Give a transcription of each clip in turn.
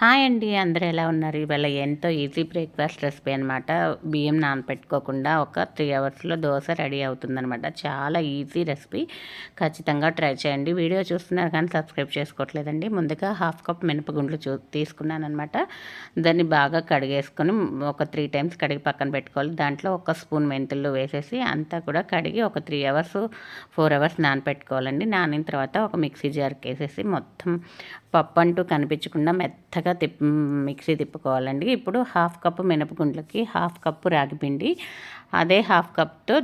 Hi అండి అందరూ ఎలా ఉన్నారు? ఇవాళ ఎంతో ఈజీ బ్రేక్ఫాస్ట్ రెసిపీ అనమాట బియ్యం నానపెట్టుకోకుండా ఒక త్రీ అవర్స్లో దోశ రెడీ అవుతుందనమాట చాలా ఈజీ రెసిపీ ఖచ్చితంగా ట్రై చేయండి. వీడియో చూస్తున్నారు కానీ సబ్స్క్రైబ్ చేసుకోవట్లేదండి. ముందుగా హాఫ్ కప్ మినపగుండ్లు చూ తీసుకున్నాను అనమాట దాన్ని బాగా కడిగేసుకొని ఒక త్రీ టైమ్స్ కడిగి పక్కన పెట్టుకోవాలి. దాంట్లో ఒక స్పూన్ మెంతులు వేసేసి అంతా కూడా కడిగి ఒక త్రీ అవర్స్ ఫోర్ అవర్స్ నానపెట్టుకోవాలండి. నానిన తర్వాత ఒక మిక్సీ జార్కి వేసేసి మొత్తం పప్పు అంటూ కనిపించకుండా మెత్తగా తిప్ మిక్సీ తిప్పుకోవాలండి. ఇప్పుడు హాఫ్ కప్పు మినపగుండ్లకి హాఫ్ కప్పు రాగిపిండి అదే హాఫ్ కప్తో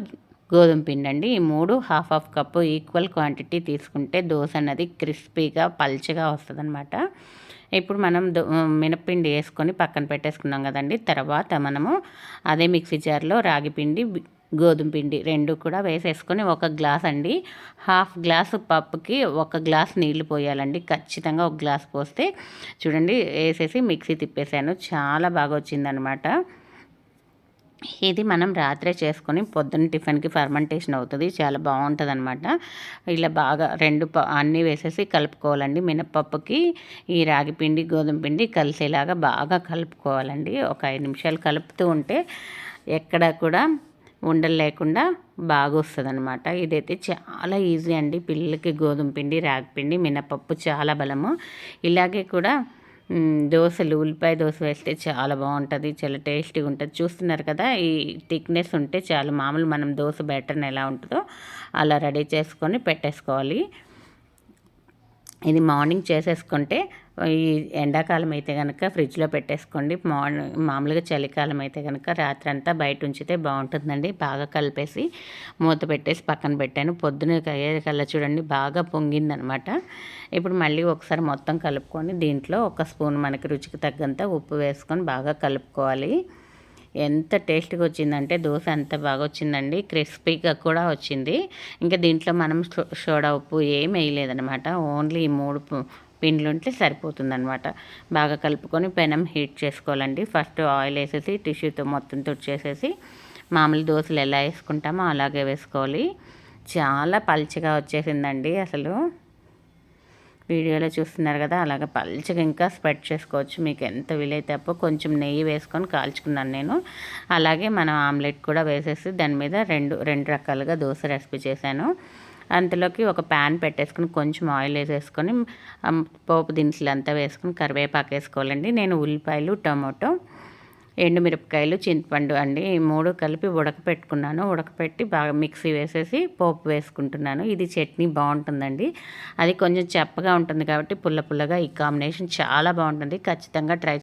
గోధుమ పిండి అండి ఈ మూడు half half cup equal quantity తీసుకుంటే దోశ అన్నది క్రిస్పీగా పల్చగా వస్తుంది అనమాట ఇప్పుడు మనం మినపిండి వేసుకొని పక్కన పెట్టేసుకున్నాం కదండి. తర్వాత మనము అదే మిక్సీ జార్లో రాగి పిండి గోధుమ పిండి రెండు కూడా వేసేసుకొని ఒక గ్లాస్ అండి. హాఫ్ గ్లాసు పప్పుకి ఒక గ్లాస్ నీళ్ళు పోయాలండి. ఖచ్చితంగా ఒక గ్లాస్ పోస్తే చూడండి వేసేసి మిక్సీ తిప్పేసాను చాలా బాగా వచ్చిందనమాట ఇది మనం రాత్రే చేసుకొని పొద్దున్న టిఫిన్కి ఫర్మెంటేషన్ అవుతుంది. చాలా బాగుంటుంది అనమాట ఇలా బాగా రెండు అన్నీ వేసేసి కలుపుకోవాలండి. మినప్పప్పుకి ఈ రాగి పిండి గోధుమ పిండి కలిసేలాగా బాగా కలుపుకోవాలండి. ఒక ఐదు నిమిషాలు కలుపుతూ ఉంటే ఎక్కడ కూడా ఉండలు లేకుండా బాగా వస్తుంది అనమాట ఇదైతే చాలా ఈజీ అండి. పిల్లలకి గోధుమ పిండి రాగిపిండి మినపప్పు చాలా బలము. ఇలాగే కూడా దోశలు ఉల్లిపాయ దోశ వేస్తే చాలా బాగుంటుంది. చాలా టేస్టీగా ఉంటుంది. చూస్తున్నారు కదా ఈ థిక్నెస్ ఉంటే చాలా. మామూలు మనం దోశ బ్యాటర్ని ఎలా ఉంటుందో అలా రెడీ చేసుకొని పెట్టేసుకోవాలి. ఇది మార్నింగ్ చేసేసుకుంటే ఈ ఎండాకాలం అయితే కనుక ఫ్రిడ్జ్లో పెట్టేసుకోండి. మార్నింగ్ మామూలుగా చలికాలం అయితే కనుక రాత్రి అంతా బయట ఉంచితే బాగుంటుందండి. బాగా కలిపేసి మూత పెట్టేసి పక్కన పెట్టాను. పొద్దున కల్లా చూడండి బాగా పొంగిందనమాట. ఇప్పుడు మళ్ళీ ఒకసారి మొత్తం కలుపుకొని దీంట్లో ఒక స్పూన్ మనకి రుచికి తగ్గంత ఉప్పు వేసుకొని బాగా కలుపుకోవాలి. ఎంత టేస్ట్గా వచ్చిందంటే దోశ అంత బాగా వచ్చిందండి. క్రిస్పీగా కూడా వచ్చింది. ఇంకా దీంట్లో మనం సోడా ఉప్పు ఏం వేయలేదనమాట ఓన్లీ ఈ మూడు పిండ్లు ఉంటే సరిపోతుందనమాట బాగా కలుపుకొని పెనం హీట్ చేసుకోవాలండి. ఫస్ట్ ఆయిల్ వేసేసి టిష్యూతో మొత్తం తుడిచేసేసి మామూలు దోశలు ఎలా వేసుకుంటామో అలాగే వేసుకోవాలి. చాలా పల్చగా వచ్చేసిందండి అసలు. వీడియోలో చూస్తున్నారు కదా అలాగే పల్చగా ఇంకా స్ప్రెడ్ చేసుకోవచ్చు. మీకు ఎంత వీలైతే అప్పు కొంచెం నెయ్యి వేసుకొని కాల్చుకున్నాను నేను. అలాగే మనం ఆమ్లెట్ కూడా వేసేసి దాని మీద రెండు రెండు రకాలుగా దోశ రెసిపీ చేశాను. అంతలోకి ఒక ప్యాన్ పెట్టేసుకుని కొంచెం ఆయిల్ వేసేసుకొని పోపు దినుసులు అంతా వేసుకొని కరివేపాకు వేసుకోవాలండి. నేను ఉల్లిపాయలు టమాటో ఎండుమిరపకాయలు చింతపండు అండి. ఈ మూడు కలిపి ఉడకపెట్టుకున్నాను. ఉడకపెట్టి బాగా మిక్సీ వేసేసి పోపు వేసుకుంటున్నాను. ఇది చట్నీ బాగుంటుందండి. అది కొంచెం చెప్పగా ఉంటుంది కాబట్టి పుల్ల పుల్లగా ఈ కాంబినేషన్ చాలా బాగుంటుంది. ఖచ్చితంగా ట్రై